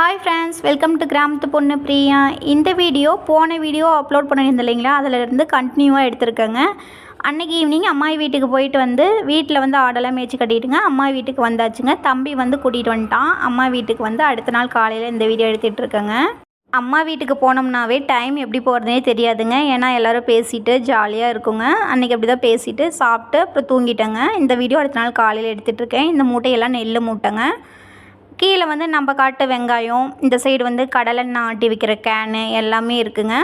Hi friends welcome to கிராமத்து பொண்ணு பிரியா. இந்த வீடியோ போன வீடியோ அப்லோட் பண்ணியிருந்தேன் இல்லைங்களா? அதிலிருந்து கண்டினியூவாக எடுத்திருக்கேங்க. அன்றைக்கி ஈவினிங் அம்மா வீட்டுக்கு போயிட்டு வந்து வீட்டில் வந்து ஆடெல்லாம் மேய்ச்சி கட்டிட்டுங்க. அம்மா வீட்டுக்கு வந்தாச்சுங்க. தம்பி வந்து கூட்டிகிட்டு வந்துட்டான். அம்மா வீட்டுக்கு வந்து அடுத்த நாள் காலையில் இந்த வீடியோ எடுத்துகிட்டு இருக்கேங்க. அம்மா வீட்டுக்கு போனோம்னாவே டைம் எப்படி போகிறதுனே தெரியாதுங்க. ஏன்னா எல்லோரும் பேசிட்டு ஜாலியாக இருக்குங்க. அன்றைக்கி அப்படி தான் பேசிவிட்டு சாப்பிட்டு அப்புறம் தூங்கிட்டேங்க. இந்த வீடியோ அடுத்த நாள் காலையில் எடுத்துகிட்ருக்கேன் இந்த மூட்டையெல்லாம் நெல் மூட்டைங்க. கீழே வந்து நம்ம காட்டு வெங்காயம் இந்த சைடு வந்து கடலெண்ணெய் ஆட்டி வைக்கிற கேனு எல்லாமே இருக்குங்க.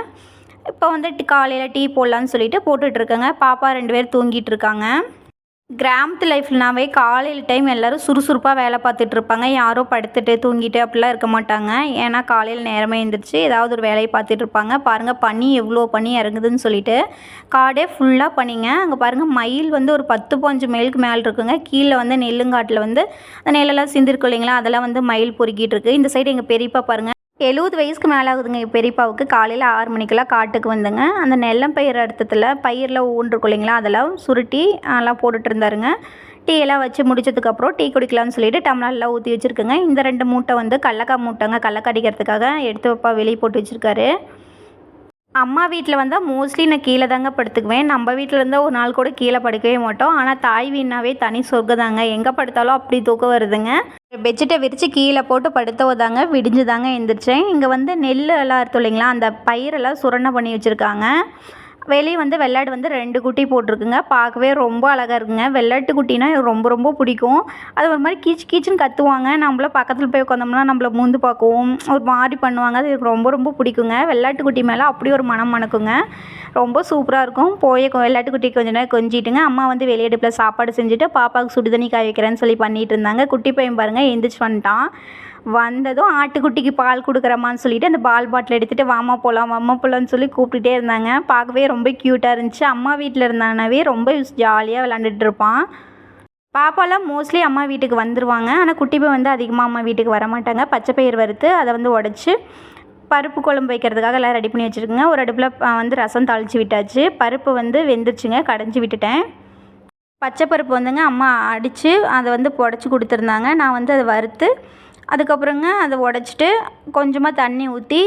இப்போ வந்து காலையில் டீ போடலான்னு சொல்லிட்டு போட்டுட்ருக்கேங்க பாப்பா ரெண்டு பேர் தூங்கிட்டு இருக்காங்க. கிராமத்து லைஃப்னாவே காலையில் டைம் எல்லோரும் சுறுசுறுப்பாக வேலை பார்த்துட்டு இருப்பாங்க. யாரும் படுத்துட்டு தூங்கிட்டு அப்படிலாம் இருக்க மாட்டாங்க. ஏன்னா காலையில் நேரமே எழுந்திரிச்சு ஏதாவது ஒரு வேலையை பார்த்துட்டு இருப்பாங்க. பாருங்கள் பனி எவ்வளோ பனி இறங்குதுன்னு சொல்லிட்டு. காடே ஃபுல்லாக பண்ணிங்க அங்கே பாருங்கள் மயில் வந்து ஒரு பத்து பாஞ்சு மைலுக்கு மேலே இருக்குங்க. கீழே வந்து நெல்லுங்காட்டில் வந்து அந்த நெல்லெல்லாம் சிந்திருக்கும் இல்லைங்களா? அதெல்லாம் வந்து மயில் பொறுக்கிட்டு இருக்கு. இந்த சைடு எங்கள் பெரியப்பா பாருங்கள் எழுபது வயசுக்கு மேலே ஆகுதுங்க. எங்கள் பெரியப்பாவுக்கு காலையில் ஆறு மணிக்கெல்லாம் காட்டுக்கு வந்துங்க. அந்த நெல்லம் பயிர் அர்த்தத்தில் பயிரில் ஊன்றிருக்கும் இல்லைங்களா? அதெல்லாம் சுருட்டி எல்லாம் போட்டுட்டு இருந்தாருங்க. டீ எல்லாம் வச்சு முடிச்சதுக்கப்புறம் டீ குடிக்கலாம்னு சொல்லிட்டு டம்ளர்லாம் ஊற்றி வச்சுருக்குங்க. இந்த ரெண்டு மூட்டை வந்து கடலக்காய் மூட்டைங்க. கடலக்காய் அடிக்கிறதுக்காக எடுத்து வைப்பா வெளியே போட்டு வச்சுருக்காரு. அம்மா வீட்டில் வந்தால் மோஸ்ட்லி நான் கீழே தாங்க படுத்துக்குவேன். நம்ம வீட்டில் இருந்தால் ஒரு நாள் கூட கீழே படுக்கவே மாட்டோம். ஆனால் தாய் வீணாவே தனி சொர்க்கதாங்க எங்கே படுத்தாலும் அப்படி தூக்கம் வருதுங்க. பெட்ஷீட்டை விரித்து கீழே போட்டு படுத்தவதாங்க விடிஞ்சு தாங்க எழுந்திரிச்சேன் இங்கே வந்து நெல் எல்லாம் இருக்கும் இல்லைங்களா அந்த பயிரெல்லாம் சுரணை பண்ணி வச்சுருக்காங்க. வெளியே வந்து வெள்ளாடு வந்து ரெண்டு குட்டி போட்டிருக்குங்க. பார்க்கவே ரொம்ப அழகாக இருக்குங்க. வெள்ளாட்டு குட்டினா எனக்கு ரொம்ப ரொம்ப பிடிக்கும். அது ஒரு மாதிரி கீச் கீச்சுன்னு கத்துவாங்க. நம்மள பக்கத்தில் போய் உட்காந்தோம்னா நம்மள மூந்து பார்க்குவோம் ஒரு மாதிரி பண்ணுவாங்க. அது எனக்கு ரொம்ப ரொம்ப பிடிக்குங்க. வெள்ளாட்டு குட்டி மேலே அப்படி ஒரு மனம் மணக்குங்க. ரொம்ப சூப்பராக இருக்கும். போய் வெள்ளாட்டு குட்டி கொஞ்ச நேரம் கொஞ்சிட்டுங்க. அம்மா வந்து வெளியடுப்பில் சாப்பாடு செஞ்சுட்டு பாப்பாவுக்கு சுடுதண்ணி காய வைக்கிறேன்னு சொல்லி பண்ணிகிட்டு இருந்தாங்க. குட்டி பையன் பாருங்கள் எந்திரிச்சு வந்துட்டான். வந்ததும் ஆட்டுக்குட்டிக்கு பால் கொடுக்குறமான்னு சொல்லிட்டு அந்த பால் பாட்டில் எடுத்துகிட்டு வாமா போகலாம் வாமா போகலான்னு சொல்லி கூப்பிட்டுட்டே இருந்தாங்க. பார்க்கவே ரொம்ப க்யூட்டாக இருந்துச்சு. அம்மா வீட்டில் இருந்தாங்கனாவே ரொம்ப ஜாலியாக விளாண்டுட்டு இருப்பான். பாப்பாலாம் மோஸ்ட்லி அம்மா வீட்டுக்கு வந்துடுவாங்க ஆனால் குட்டி போய் வந்து அதிகமாக அம்மா வீட்டுக்கு வர மாட்டாங்க. பச்சை பயிர் வறுத்து அதை வந்து உடச்சி பருப்பு குழம்பு வைக்கிறதுக்காக எல்லாம் ரெடி பண்ணி வச்சுருக்குங்க. ஒரு அடுப்பில் வந்து ரசம் தாளித்து விட்டாச்சு. பருப்பு வந்து வெந்துருச்சுங்க. கடைஞ்சி விட்டுட்டேன். பச்சை பருப்பு வந்துங்க அம்மா அடித்து அதை வந்து புடச்சி கொடுத்துருந்தாங்க. நான் வந்து அதை வறுத்து அதுக்கப்புறங்க அதை உடச்சிட்டு கொஞ்சமாக தண்ணி ஊற்றி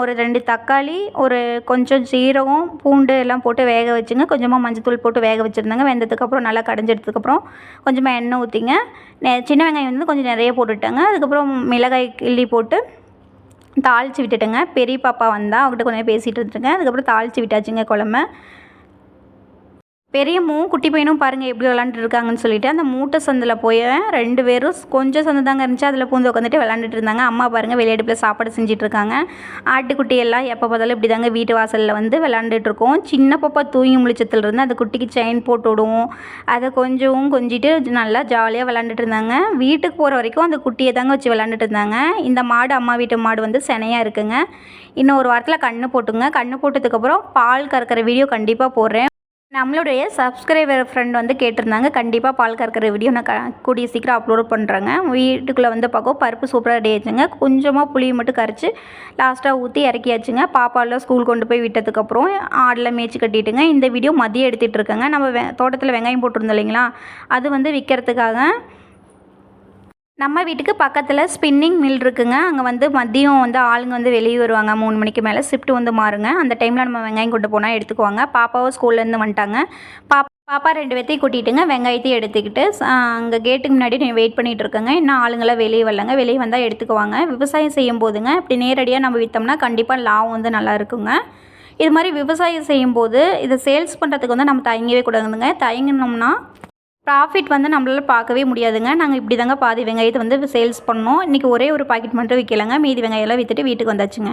ஒரு ரெண்டு தக்காளி ஒரு கொஞ்சம் சீரகம் பூண்டு எல்லாம் போட்டு வேக வச்சுங்க. கொஞ்சமாக மஞ்சத்தூள் போட்டு வேக வச்சுருந்தாங்க. வெந்ததுக்கப்புறம் நல்லா கடைஞ்செடுத்ததுக்கப்புறம் கொஞ்சமாக எண்ணெய் ஊற்றிங்க சின்ன வெங்காயம் வந்து கொஞ்சம் நிறைய போட்டுவிட்டேங்க அதுக்கப்புறம் மிளகாய் கிள்ளி போட்டு தாளித்து விட்டுட்டேங்க. பெரிய பாப்பா வந்தால் அவகிட்ட கொஞ்சம் பேசிகிட்டு இருந்துருங்க. அதுக்கப்புறம் தாளித்து விட்டாச்சுங்க குழம்பு. பெரியம்மும் குட்டி பையனும் பாருங்கள் எப்படி விளாண்டுட்டு இருக்காங்கன்னு சொல்லிட்டு அந்த மூட்டை சந்தில் போய் ரெண்டு பேரும் கொஞ்சம் சந்து தாங்க இருந்துச்சு. அதில் பூந்து உட்காந்துட்டு விளாண்டுட்டு இருந்தாங்க. அம்மா பாருங்கள் வெளியடுப்பில் சாப்பாடு செஞ்சுட்டு இருக்காங்க. ஆட்டுக்குட்டி எல்லாம் எப்போ பார்த்தாலும் இப்படி தாங்க வீட்டு வாசலில் வந்து விளாண்டுட்டு இருக்கோம். சின்ன பாப்பா தூங்கி முழிச்சத்துல இருந்து அந்த குட்டிக்கு செயின் போட்டு விடுவோம். அதை கொஞ்சம் கொஞ்சிட்டு நல்லா ஜாலியாக விளாண்டுட்டு இருந்தாங்க. வீட்டுக்கு போகிற வரைக்கும் அந்த குட்டியை தாங்க வச்சு விளாண்டுட்டு இருந்தாங்க. இந்த மாடு அம்மா வீட்டு மாடு வந்து செனையாக இருக்குங்க. இன்னும் ஒரு வாரத்தில் கண்ணு போட்டுங்க. கண்ணு போட்டதுக்கப்புறம் பால் கறக்கிற வீடியோ கண்டிப்பாக போடுறேன். நம்மளுடைய சப்ஸ்கிரைபர் ஃப்ரெண்ட் வந்து கேட்டிருந்தாங்க. கண்டிப்பாக பால் கறக்கிற வீடியோ நான் க கூடிய சீக்கிரம் அப்லோட் பண்ணுறேங்க வீட்டுக்குள்ளே வந்து பார்க்கவும் பருப்பு சூப்பராக ரெடி ஆச்சுங்க கொஞ்சமாக புளியை மட்டும் கரைச்சி லாஸ்ட்டாக ஊற்றி இறக்கியாச்சுங்க. பாப்பாவில் ஸ்கூல் கொண்டு போய் விட்டதுக்கப்புறம் ஆடில் மேய்ச்சி கட்டிட்டுங்க. இந்த வீடியோ மதியம் எடுத்துகிட்டு இருக்கேங்க. நம்ம வெ தோட்டத்தில் வெங்காயம் போட்டிருந்தோம் இல்லைங்களா? அது வந்து விற்கிறதுக்காக நம்ம வீட்டுக்கு பக்கத்தில் ஸ்பின்னிங் மில் இருக்குங்க. அங்கே வந்து மதியம் வந்து ஆளுங்க வந்து வெளியே வருவாங்க. மூணு மணிக்கு மேலே ஷிஃப்ட் வந்து மாறுங்க. அந்த டைமில் நம்ம வெங்காயம் கொண்டு போனால் எடுத்துக்குவாங்க. பாப்பாவும் ஸ்கூல்லேருந்து வந்துட்டாங்க. பாப்பா பாப்பா ரெண்டு பேர்த்தையும் கூட்டிகிட்டுங்க வெங்காயத்தையும் எடுத்துக்கிட்டு அங்கே கேட்டுக்கு முன்னாடி வெயிட் பண்ணிகிட்டு இருக்கங்க. இன்னும் ஆளுங்களாம் வெளியே வரலங்க. வெளியே வந்தால் எடுத்துக்குவாங்க. விவசாயம் செய்யும் போதுங்க. இப்படி நேரடியாக நம்ம விற்றோம்னா கண்டிப்பாக லாபம் வந்து நல்லா இருக்குங்க. இது மாதிரி விவசாயம் செய்யும்போது இதை சேல்ஸ் பண்ணுறதுக்கு வந்து நம்ம தயங்கவே கூடாதுங்க. தயங்கினோம்னா ப்ராஃபிட் வந்து நம்மளால் பார்க்கவே முடியாதுங்க. நாங்கள் இப்படி தாங்க பாதி வெங்காயத்தை வந்து சேல்ஸ் பண்ணோம். இன்றைக்கி ஒரே ஒரு பாக்கெட் மட்டும் விற்கலைங்க மீதி வெங்காயம்லாம் விற்றுட்டு வீட்டுக்கு வந்தாச்சுங்க.